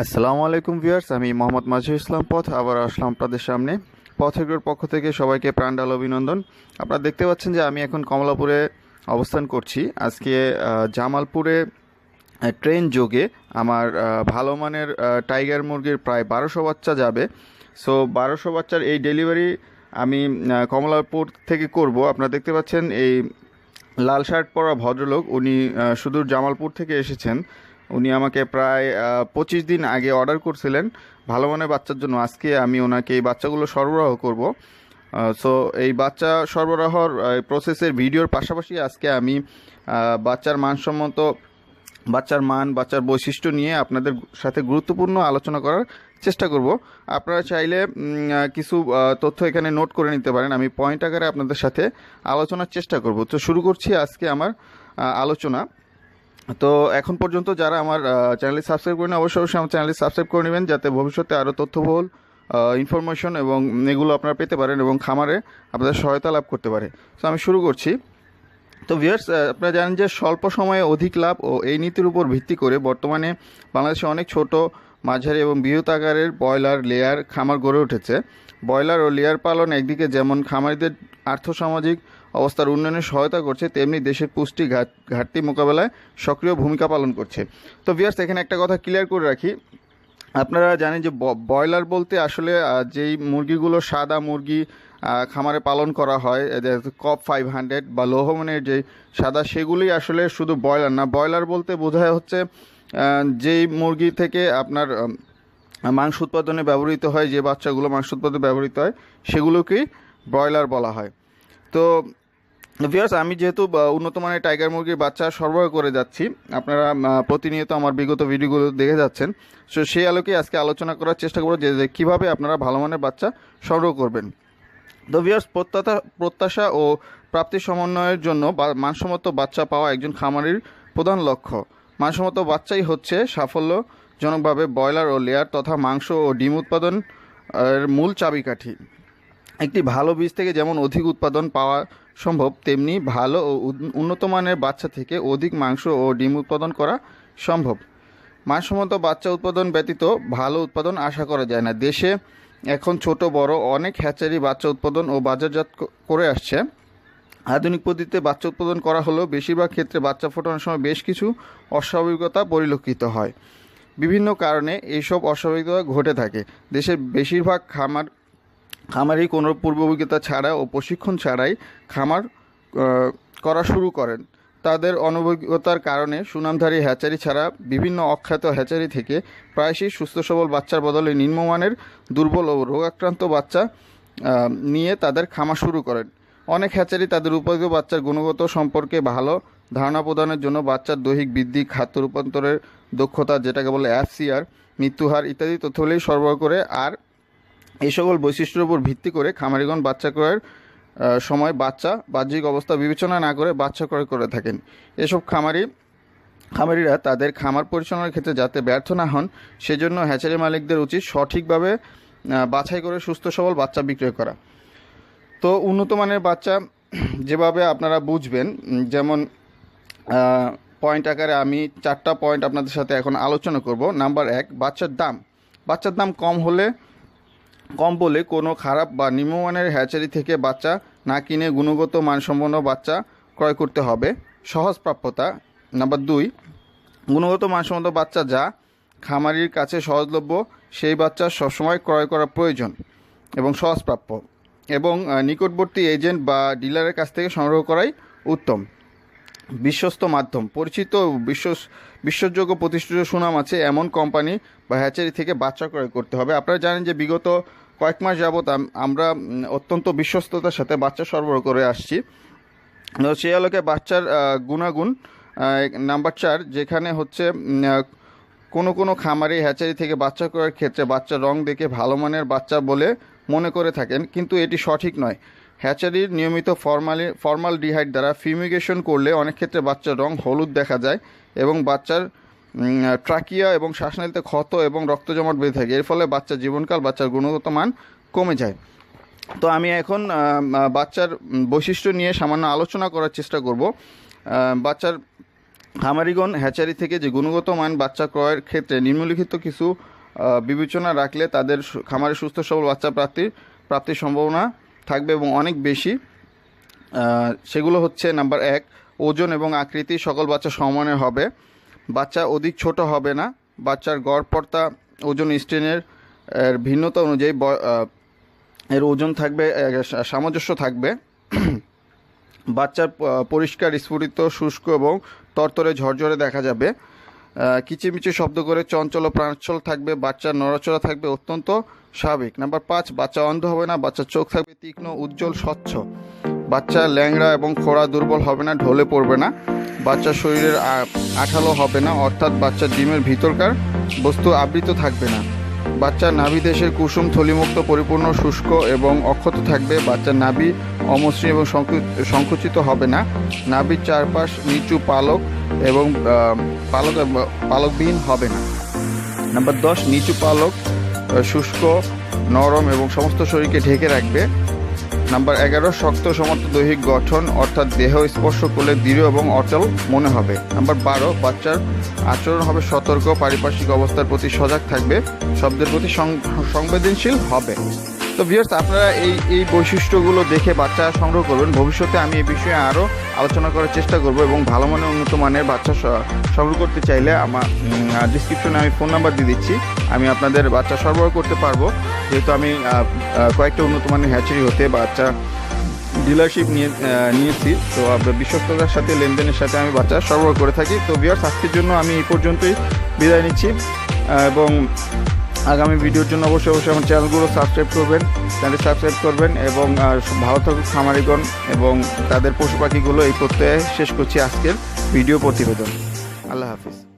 আসসালামু আলাইকুম ভিউয়ার্স, আমি মোহাম্মদ মাঝি ইসলাম পথ, আবার আসলাম আপনাদের সামনে। পথেগ্রোর পক্ষ থেকে সবাইকে প্রাণডাল অভিনন্দন। আপনারা দেখতে পাচ্ছেন যে আমি এখন কমলাপুরে অবস্থান করছি। আজকে জামালপুরে ট্রেন যোগে আমার ভালো মানের টাইগার মুরগির প্রায় বারোশো বাচ্চা যাবে। সো বারোশো বাচ্চার এই ডেলিভারি আমি কমলাপুর থেকে করব। আপনারা দেখতে পাচ্ছেন এই লাল শার্ট পরা ভদ্রলোক, উনি সুদূর জামালপুর থেকে এসেছেন। উনি আমাকে প্রায় পঁচিশ দিন আগে অর্ডার করছিলেন। ভালো মানের বাচ্চার জন্য। আজকে আমি ওনাকে এই বাচ্চাগুলো সরবরাহ করব। সো এই বাচ্চা সরবরাহর প্রসেসের ভিডিওর পাশাপাশি আজকে আমি বাচ্চার মানসম্মত, বাচ্চার মান, বাচ্চার বৈশিষ্ট্য নিয়ে আপনাদের সাথে গুরুত্বপূর্ণ আলোচনা করার চেষ্টা করব। আপনারা চাইলে কিছু তথ্য এখানে নোট করে নিতে পারেন। আমি পয়েন্ট আকারে আপনাদের সাথে আলোচনার চেষ্টা করব। তো শুরু করছি আজকে আমার আলোচনা। তো এখন পর্যন্ত যারা আমার চ্যানেলটি সাবস্ক্রাইব করেন অবশ্যই অবশ্যই আমার চ্যানেলটি সাবস্ক্রাইব করে নেবেন যাতে ভবিষ্যতে আরও তথ্যবহুল ইনফরমেশন এবং এগুলো আপনারা পেতে পারেন এবং খামারে আপনাদের সহায়তা লাভ করতে পারে। তো আমি শুরু করছি। তো ভিউয়ার্স আপনারা জানেন যে স্বল্প সময়ে অধিক লাভ ও এই নীতির উপর ভিত্তি করে বর্তমানে বাংলাদেশে অনেক ছোট, মাঝারি এবং বৃহৎ আকারের ব্রয়লার লেয়ার খামার গড়ে উঠেছে। ব্রয়লার ও লেয়ার পালন একদিকে যেমন খামারিদের আর্থসামাজিক অবস্থার উন্নয়নে সহায়তা করছে, তেমনি দেশের পুষ্টি ঘাট- ঘাটতি মোকাবেলায় সক্রিয় ভূমিকা পালন করছে। তো ভিউয়ার্স এখানে একটা কথা ক্লিয়ার করে রাখি। আপনারা জানেন যে ব্রয়লার বলতে আসলে যেই মুরগিগুলো সাদা মুরগি খামারে পালন করা হয় কপ ফাইভ হান্ড্রেড বা লোহমানের যে সাদা সেগুলি আসলে শুধু ব্রয়লার না। ব্রয়লার বলতে বোঝায় হচ্ছে যেই মুরগি থেকে আপনার মাংস উৎপাদনে ব্যবহৃত হয়, যে বাচ্চাগুলো মাংস উৎপাদনে ব্যবহৃত হয়, সেগুলোকেই ব্রয়লার বলা হয়। তো ভিউয়ার্স আমি যেহেতু উন্নত মানের টাইগার মুরগির বাচ্চা সরবরাহ করে যাচ্ছি, আপনারা প্রতিনিয়ত আমার বিগত ভিডিওগুলো দেখে যাচ্ছেন। সো সেই আলোকে আজকে আলোচনা করার চেষ্টা করব যে কীভাবে আপনারা ভালো মানের বাচ্চা সংগ্রহ করবেন। তো ভিউয়ার্স প্রত্যাশা প্রত্যাশা ও প্রাপ্তি সমন্বয়ের জন্য মানসম্মত বাচ্চা পাওয়া একজন খামারির প্রধান লক্ষ্য। মানসম্মত বাচ্চাই হচ্ছে সাফল্যজনকভাবে ব্রয়লার ও লেয়ার তথা মাংস ও ডিম উৎপাদন এর মূল চাবিকাঠি। একটি ভালো বীজ থেকে যেমন অধিক উৎপাদন পাওয়া সম্ভব, তেমনি ভালো ও উন্নত মানের বাচ্চা থেকে অধিক মাংস ও ডিম উৎপাদন করা সম্ভব। মানসম্মত বাচ্চা উৎপাদন ব্যতীত ভালো উৎপাদন আশা করা যায় না। দেশে এখন ছোট, বড় অনেক হ্যাচারি বাচ্চা উৎপাদন ও বাজারজাত করে আসছে। আধুনিক পদ্ধতিতে বাচ্চা উৎপাদন করা হলেও বেশিরভাগ ক্ষেত্রে বাচ্চা ফোটানোর সময় বেশ কিছু অস্বাভাবিকতা পরিলক্ষিত হয়। বিভিন্ন কারণে এইসব অস্বাভাবিকতা ঘটে থাকে। দেশের বেশিরভাগ খামার খামারি কোনো পূর্ব অভিজ্ঞতা ছাড়া ও প্রশিক্ষণ ছাড়াই খামার করা শুরু করেন। তাদের অনভিজ্ঞতার কারণে সুনামধারী হ্যাচারি ছাড়া বিভিন্ন অখ্যাত হ্যাচারি থেকে প্রায়শই সুস্থ সবল বাচ্চার বদলে নিম্নমানের, দুর্বল ও রোগাক্রান্ত বাচ্চা নিয়ে তাদের খামার শুরু করেন। অনেক হ্যাচারি তাদের উপযোগী বাচ্চার গুণগত সম্পর্কে ভালো ধারণা প্রদানের জন্য বাচ্চার দৈহিক বৃদ্ধি, খাদ্য রূপান্তরের দক্ষতা, যেটাকে বলে এফসিআর মৃত্যুহার ইত্যাদি তথ্যগুলি সরবরাহ করে আর এই সকল বৈশিষ্ট্যের উপর ভিত্তি করে খামারিগণ বাচ্চা ক্রয়ের সময়, বাচ্চা, বাহ্যিক অবস্থা বিবেচনা না করে বাচ্চা ক্রয় করে থাকেন। এসব খামারি, খামারিরা তাদের খামার পরিচালনার ক্ষেত্রে যাতে ব্যর্থ না হন, সেজন্য হ্যাচারি মালিকদের উচিত সঠিকভাবে বাছাই করে সুস্থ সবল বাচ্চা বিক্রয় করা। তো উন্নত মানের বাচ্চা যেভাবে আপনারা বুঝবেন যেমন পয়েন্ট আকারে আমি চারটা পয়েন্ট আপনাদের সাথে এখন আলোচনা করব। নাম্বার এক, বাচ্চার দাম। বাচ্চার দাম কম হলে কম বলে কোনো খারাপ বা নিম্নমানের হ্যাচারি থেকে বাচ্চা না কিনে গুণগত মানসম্পন্ন বাচ্চা ক্রয় করতে হবে। সহজ প্রাপ্যতা। নাম্বার দুই, গুণগত মানসম্মত বাচ্চা যা খামারির কাছে সহজলভ্য, সেই বাচ্চা সবসময় ক্রয় করা প্রয়োজন এবং সহজপ্রাপ্য এবং নিকটবর্তী এজেন্ট বা ডিলারের কাছ থেকে সংগ্রহ করাই উত্তম। বিশ্বস্ত মাধ্যম। পরিচিত ও বিশ্বাস বিশ্বাসযোগ্য প্রতিষ্ঠিত সুনাম আছে এমন কোম্পানি বা হ্যাচারি থেকে বাচ্চা ক্রয় করতে হবে। আপনারা জানেন যে বিগত কয়েক মাস যাবৎ আমরা অত্যন্ত বিশ্বস্ততার সাথে বাচ্চা সরবরাহ করে আসছি। সেই আলোকে বাচ্চার গুণাগুণ নাম্বার চার, যেখানে হচ্ছে কোনো কোনো খামারি হ্যাচারি থেকে বাচ্চা ক্রয়ের ক্ষেত্রে বাচ্চার রং দেখে ভালো মানের বাচ্চা বলে মনে করে থাকেন, কিন্তু এটি সঠিক নয়। হ্যাচারির নিয়মিত ফর্মালি ফর্মাল ডিহাইড দ্বারা ফিউমিগেশন করলে অনেক ক্ষেত্রে বাচ্চার রং হলুদ দেখা যায়। এবং বাচ্চার ট্রাকিয়া এবং শ্বাসনালীতে ক্ষত এবং রক্ত জমাট বেঁধে থাকে। এর ফলে বাচ্চার জীবনকাল, বাচ্চার গুণগত মান কমে যায়। তো আমি এখন বাচ্চার বৈশিষ্ট্য নিয়ে সামান্য আলোচনা করার চেষ্টা করব। বাচ্চার খামারিগণ, হ্যাচারি থেকে যে গুণগত মান বাচ্চা ক্রয়ের ক্ষেত্রে নিম্নলিখিত কিছু বিবেচনা রাখলে তাদের খামারে সুস্থ, সবল বাচ্চা প্রাপ্তির প্রাপ্তির সম্ভাবনা থাকবে এবং অনেক বেশি। সেগুলো হচ্ছে নাম্বার এক ওজন এবং আকৃতি সকল বাচ্চা সমানে হবে। বাচ্চা অধিক ছোট হবে না। বাচ্চার গড়পড়তা, ওজন স্ট্রেনের, এর ভিন্নতা অনুযায়ী এর ওজন থাকবে সামঞ্জস্য থাকবে। বাচ্চার পরিষ্কার, স্ফুটিত, শুষ্ক এবং তরতরে ঝরঝরে দেখা যাবে। কিচিমিচি শব্দ করে চঞ্চল ও প্রাণচল থাকবে। বাচ্চার নড়াচড়া থাকবে অত্যন্ত স্বাভাবিক। নাম্বার পাঁচ, বাচ্চা অন্ধ হবে না। বাচ্চার চোখ থাকবে তীক্ষ্ণ, উজ্জ্বল, স্বচ্ছ। বাচ্চা ল্যাংড়া এবং খোড়া দুর্বল হবে না, ঢলে পড়বে না। বাচ্চার শরীরের আঠালো হবে না, অর্থাৎ বাচ্চা ডিমের ভিতরকার বস্তু আবৃত থাকবে না। বাচ্চা নাভি দেশের কুসুম, থলিমুক্ত, পরিপূর্ণ, শুষ্ক এবং অক্ষত থাকবে। বাচ্চার নাভি অমসৃণ এবং সংকুচিত হবে না। নাভির চারপাশ নিচু পালক এবং পালক পালকবিহীন হবে না। নাম্বার দশ, নিচু পালক শুষ্ক, নরম এবং সমস্ত শরীরকে ঢেকে রাখবে। নাম্বার এগারো, শক্ত, সমর্থ, দৈহিক গঠন, অর্থাৎ দেহ স্পর্শ করলে দৃঢ় এবং অটল মনে হবে। নাম্বার বারো, বাচ্চার আচরণ হবে সতর্ক, পারিপার্শ্বিক অবস্থার প্রতি সজাগ থাকবে, শব্দের প্রতি সংবেদনশীল হবে। তো ভিউয়ার্স আপনারা এই এই বৈশিষ্ট্যগুলো দেখে বাচ্চা সংগ্রহ করবেন ভবিষ্যতে আমি এই বিষয়ে আরও আলোচনা করার চেষ্টা করব এবং ভালো মানের উন্নত মানের বাচ্চা সংগ্রহ করতে চাইলে আমার ডিসক্রিপশনে আমি ফোন নাম্বার দিয়ে দিচ্ছি। আমি আপনাদের বাচ্চা সরবরাহ করতে পারব। যেহেতু আমি কয়েকটা উন্নত মানের হ্যাচারি হতে বাচ্চা ডিলারশিপ নিয়ে নিয়েছি। তো আপনার বিশ্বস্ততার সাথে, লেনদেনের সাথে আমি বাচ্চা সরবরাহ করে থাকি। তো ভিউয়ার্স আজকের জন্য আমি এই পর্যন্তই বিদায় নিচ্ছি। এবং আগামী ভিডিওর জন্য অবশ্যই অবশ্যই আমার চ্যানেলগুলো সাবস্ক্রাইব করবেন চ্যানেল সাবস্ক্রাইব করবেন এবং ভালো থাকুক খামারিগণ এবং তাদের পশু পাখিগুলো এই করতে শেষ করছি আজকের ভিডিও প্রতিবেদন। আল্লাহ হাফিজ।